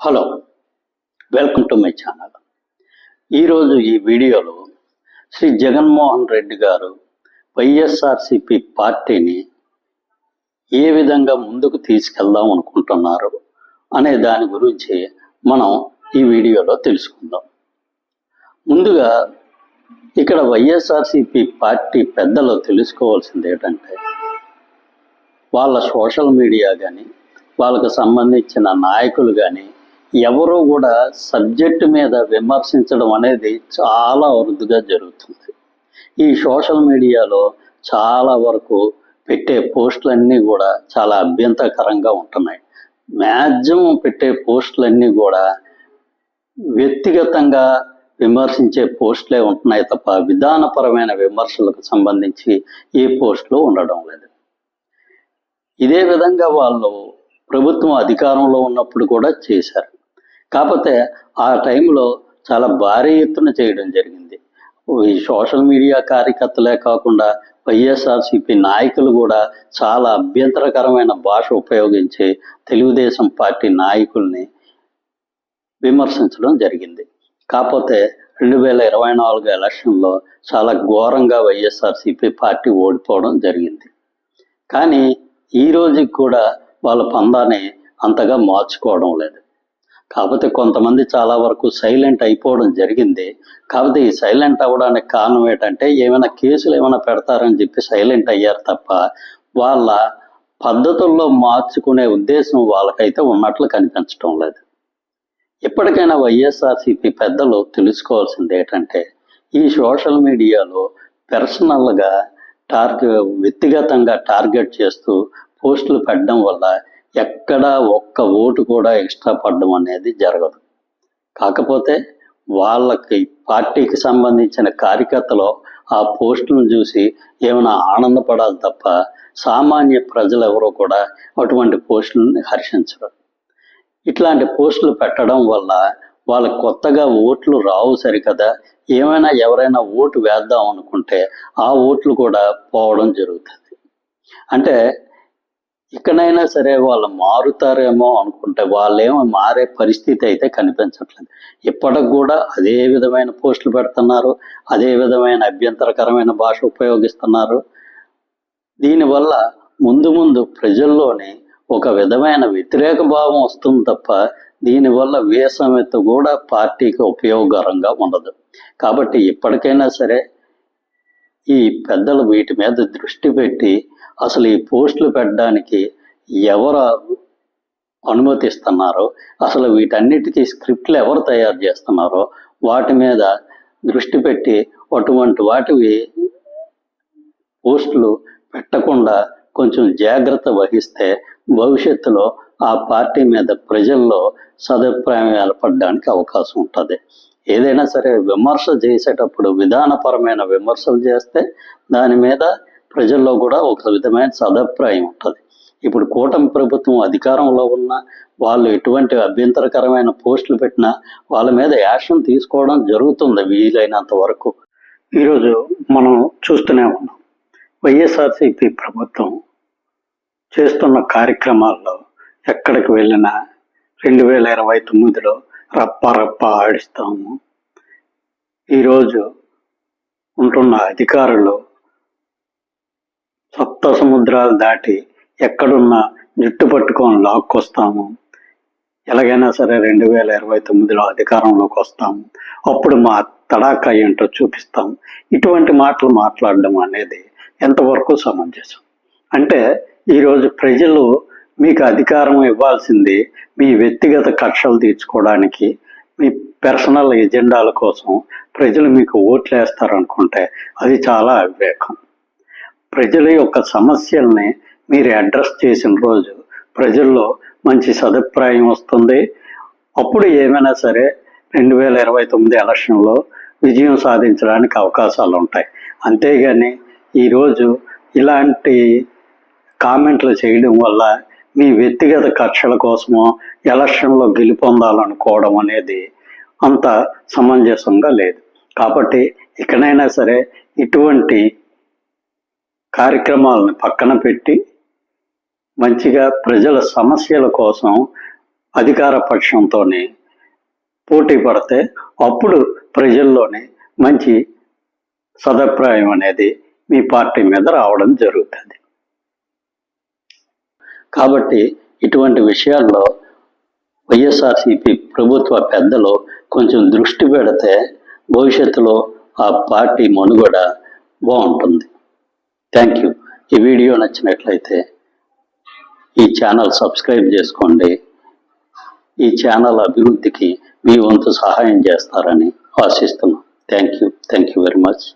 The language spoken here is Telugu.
Hello welcome to my channel. ఈరోజు ఈ వీడియోలో శ్రీ జగన్మోహన్ రెడ్డి గారు వైఎస్ఆర్సిపి పార్టీని ఏ విధంగా ముందుకు తీసుకెళ్దాం అనుకుంటున్నారు అనే దాని గురించి మనం ఈ వీడియోలో తెలుసుకుందాం. ముందుగా ఇక్కడ వైఎస్ఆర్సిపి పార్టీ పెద్దలు తెలుసుకోవాల్సింది ఏంటంటే వాళ్ళ సోషల్ మీడియా కానీ వాళ్ళకు సంబంధించిన నాయకులు కానీ ఎవరు కూడా సబ్జెక్టు మీద విమర్శించడం అనేది చాలా అరుదుగా జరుగుతుంది. ఈ సోషల్ మీడియాలో చాలా వరకు పెట్టే పోస్టులన్నీ కూడా చాలా అభ్యంతరకరంగా ఉంటున్నాయి. మ్యాక్సిమం పెట్టే పోస్టులన్నీ కూడా వ్యక్తిగతంగా విమర్శించే పోస్టులే ఉంటున్నాయి తప్ప విధానపరమైన విమర్శలకు సంబంధించి ఏ పోస్టులు ఉండడం లేదు. ఇదే విధంగా వాళ్ళు ప్రభుత్వం అధికారంలో ఉన్నప్పుడు కూడా చేశారు. కాకపోతే ఆ టైంలో చాలా భారీ ఎత్తున చేయడం జరిగింది. ఈ సోషల్ మీడియా కార్యకర్తలే కాకుండా వైఎస్ఆర్సిపి నాయకులు కూడా చాలా అభ్యంతరకరమైన భాష ఉపయోగించి తెలుగుదేశం పార్టీ నాయకుల్ని విమర్శించడం జరిగింది. కాకపోతే రెండు వేల ఇరవై నాలుగు ఎలక్షన్లో చాలా ఘోరంగా వైఎస్ఆర్సిపి పార్టీ ఓడిపోవడం జరిగింది. కానీ ఈ రోజుకి కూడా వాళ్ళ పందాన్ని అంతగా మార్చుకోవడం లేదు. కాకపోతే కొంతమంది చాలా వరకు సైలెంట్ అయిపోవడం జరిగింది. కాకపోతే ఈ సైలెంట్ అవ్వడానికి కారణం ఏంటంటే ఏమైనా కేసులు ఏమైనా పెడతారని చెప్పి సైలెంట్ అయ్యారు తప్ప వాళ్ళ పద్ధతుల్లో మార్చుకునే ఉద్దేశం వాళ్ళకైతే ఉన్నట్లు కనిపించడం లేదు. ఎప్పటికైనా వైఎస్ఆర్సీపీ పెద్దలు తెలుసుకోవాల్సింది ఏంటంటే ఈ సోషల్ మీడియాలో పర్సనల్గా టార్గెట్ వ్యక్తిగతంగా టార్గెట్ చేస్తూ పోస్టులు పెట్టడం వల్ల ఎక్కడా ఒక్క ఓటు కూడా ఎక్స్ట్రా పడడం అనేది జరగదు. కాకపోతే వాళ్ళకి పార్టీకి సంబంధించిన కార్యకర్తలు ఆ పోస్టులను చూసి ఏమైనా ఆనందపడాలి తప్ప సామాన్య ప్రజలు ఎవరో కూడా అటువంటి పోస్టులను హర్షించరు. ఇట్లాంటి పోస్టులు పెట్టడం వల్ల వాళ్ళకి కొత్తగా ఓట్లు రావు సరికదా. ఏమైనా ఎవరైనా ఓటు వేద్దాం అనుకుంటే ఆ ఓట్లు కూడా పోవడం జరుగుతుంది. అంటే ఇక్కడైనా సరే వాళ్ళు మారుతారేమో అనుకుంటే వాళ్ళేమో మారే పరిస్థితి అయితే కనిపించట్లేదు. ఇప్పటికి కూడా అదే విధమైన పోస్టులు పెడుతున్నారు అదే విధమైన అభ్యంతరకరమైన భాష ఉపయోగిస్తున్నారు. దీనివల్ల ముందు ముందు ప్రజల్లోని ఒక విధమైన వ్యతిరేక భావం వస్తుంది తప్ప దీనివల్ల వేసమెత్త కూడా పార్టీకి ఉపయోగకరంగా ఉండదు. కాబట్టి ఇప్పటికైనా సరే ఈ పెద్దలు వీటి మీద దృష్టి పెట్టి అసలు ఈ పోస్టులు పెట్టడానికి ఎవరు అనుమతిస్తున్నారో అసలు వీటన్నిటికీ స్క్రిప్ట్లు ఎవరు తయారు చేస్తున్నారో వాటి మీద దృష్టి పెట్టి అటువంటి వాటివి పోస్టులు పెట్టకుండా కొంచెం జాగ్రత్త వహిస్తే భవిష్యత్తులో ఆ పార్టీ మీద ప్రజల్లో సదుపాయం ఏర్పడడానికి అవకాశం ఉంటుంది. ఏదైనా సరే విమర్శ చేసేటప్పుడు విధానపరమైన విమర్శలు చేస్తే దాని మీద ప్రజల్లో కూడా ఒక విధమైన సదభిప్రాయం ఉంటుంది. ఇప్పుడు కూటమి ప్రభుత్వం అధికారంలో ఉన్న వాళ్ళు ఎటువంటి అభ్యంతరకరమైన పోస్టులు పెట్టినా వాళ్ళ మీద యాక్షన్ తీసుకోవడం జరుగుతుంది వీలైనంత వరకు. ఈరోజు మనం చూస్తూనే ఉన్నాం. వైఎస్ఆర్సీపీ ప్రభుత్వం చేస్తున్న కార్యక్రమాల్లో ఎక్కడికి వెళ్ళినా రెండు వేల ఇరవై తొమ్మిదిలో రప్ప రప్ప ఆడిస్తాము. ఈరోజు ఉంటున్న అధికారులు సప్త సముద్రాలు దాటి ఎక్కడున్నా జుట్టు పట్టుకొని లాక్కొస్తాము. ఎలాగైనా సరే రెండు వేల ఇరవై తొమ్మిదిలో అధికారంలోకి వస్తాము. అప్పుడు మా తడాకా ఏంటో చూపిస్తాం ఇటువంటి మాటలు మాట్లాడడం అనేది ఎంతవరకు సమంజసం? అంటే ఈరోజు ప్రజలు మీకు అధికారం ఇవ్వాల్సింది మీ వ్యక్తిగత కక్షలు తీర్చుకోవడానికి మీ పర్సనల్ ఎజెండాల కోసం ప్రజలు మీకు ఓట్లు వేస్తారనుకుంటే అది చాలా అవివేకం. ప్రజల యొక్క సమస్యల్ని మీరు అడ్రస్ చేసిన రోజు ప్రజల్లో మంచి సదుప్రాయం వస్తుంది. అప్పుడు ఏమైనా సరే రెండు వేల ఇరవై తొమ్మిది ఎలక్షన్లో విజయం సాధించడానికి అవకాశాలు ఉంటాయి. అంతేగాని ఈరోజు ఇలాంటి కామెంట్లు చేయడం వల్ల మీ వ్యక్తిగత కక్షల కోసమో ఎలక్షన్లో గెలుపొందాలనుకోవడం అనేది అంత సమంజసంగా లేదు. కాబట్టి ఇకనైనా సరే ఇటువంటి కార్యక్రమాలను పక్కన పెట్టి మంచిగా ప్రజల సమస్యల కోసం అధికార పక్షంతోనే పోటీ పడితే అప్పుడు ప్రజల్లోనే మంచి సదభిప్రాయం అనేది మీ పార్టీ మీద రావడం జరుగుతుంది. కాబట్టి ఇటువంటి విషయాల్లో వైఎస్ఆర్సీపీ ప్రభుత్వ పెద్దలు కొంచెం దృష్టి పెడితే భవిష్యత్తులో ఆ పార్టీ మనుగడ బాగుంటుంది. థ్యాంక్ యూ ఈ వీడియో నచ్చినట్లయితే ఈ ఛానల్ సబ్స్క్రైబ్ చేసుకోండి. ఈ ఛానల్ అభివృద్ధికి మీ వంతు సహాయం చేస్తారని ఆశిస్తున్నాం. Thank you thank you very much